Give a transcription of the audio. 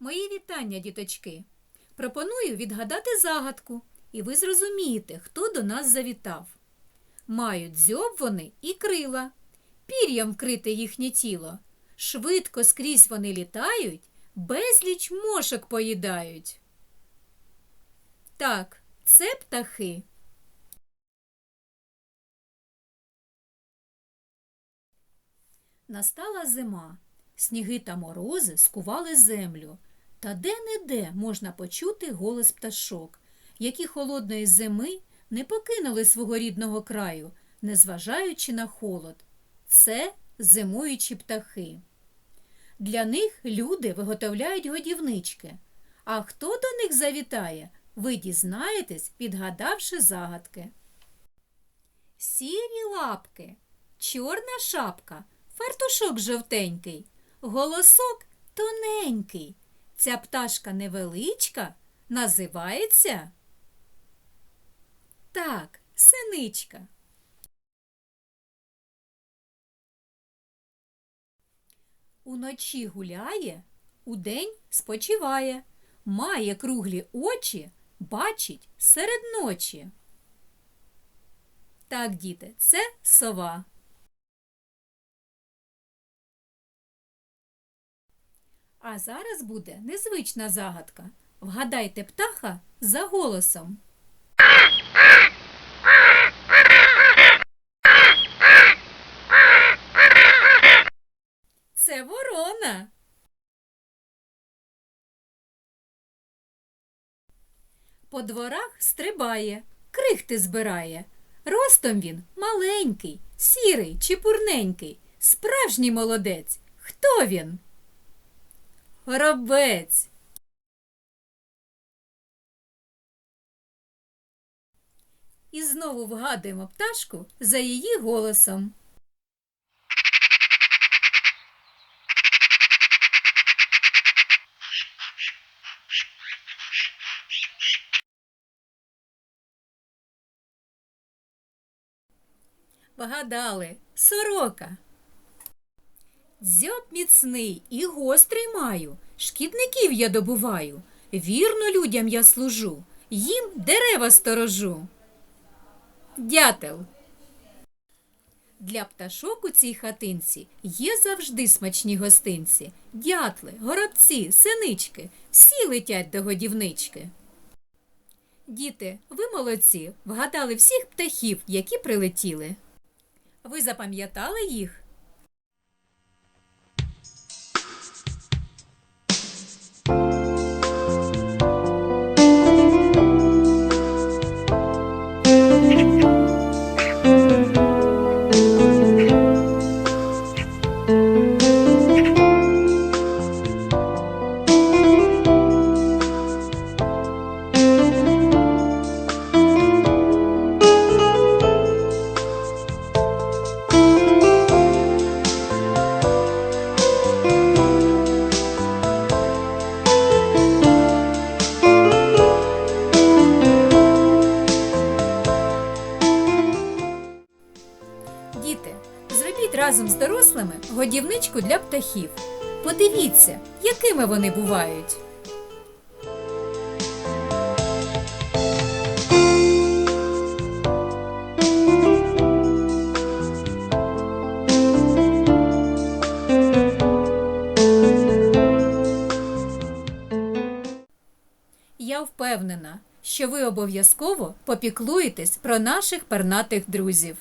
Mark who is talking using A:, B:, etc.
A: Мої вітання, діточки. Пропоную відгадати загадку, і ви зрозумієте, хто до нас завітав. Мають дзьоб вони і крила, пір'ям вкрите їхнє тіло. Швидко скрізь вони літають, безліч мошок поїдають. Так, це птахи. Настала зима. Сніги та морози скували землю. Та де-не-де можна почути голос пташок, які холодної зими не покинули свого рідного краю, незважаючи на холод. Це зимуючі птахи. Для них люди виготовляють годівнички. А хто до них завітає, ви дізнаєтесь, підгадавши загадки. Сірі лапки, чорна шапка, фартушок жовтенький, голосок тоненький. Ця пташка невеличка називається. Так, синичка. Уночі гуляє, удень спочиває, має круглі очі, бачить серед ночі. Так, діти, це сова. А зараз буде незвична загадка. Вгадайте птаха за голосом. Це ворона. По дворах стрибає, крихти збирає. Ростом він маленький, сірий, чепурненький, справжній молодець. Хто він? Горобець. І знову вгадуємо пташку за її голосом. Вгадали сорока. Дзьоб міцний і гострий маю, шкідників я добуваю, вірно людям я служу, їм дерева сторожу. Дятел. Для пташок у цій хатинці є завжди смачні гостинці. Дятли, горобці, синички всі летять до годівнички. Діти, ви молодці, вгадали всіх птахів, які прилетіли. Ви запам'ятали їх? Діти, зробіть разом з дорослими годівничку для птахів. Подивіться, якими вони бувають. Я впевнена, що ви обов'язково попіклуєтесь про наших пернатих друзів.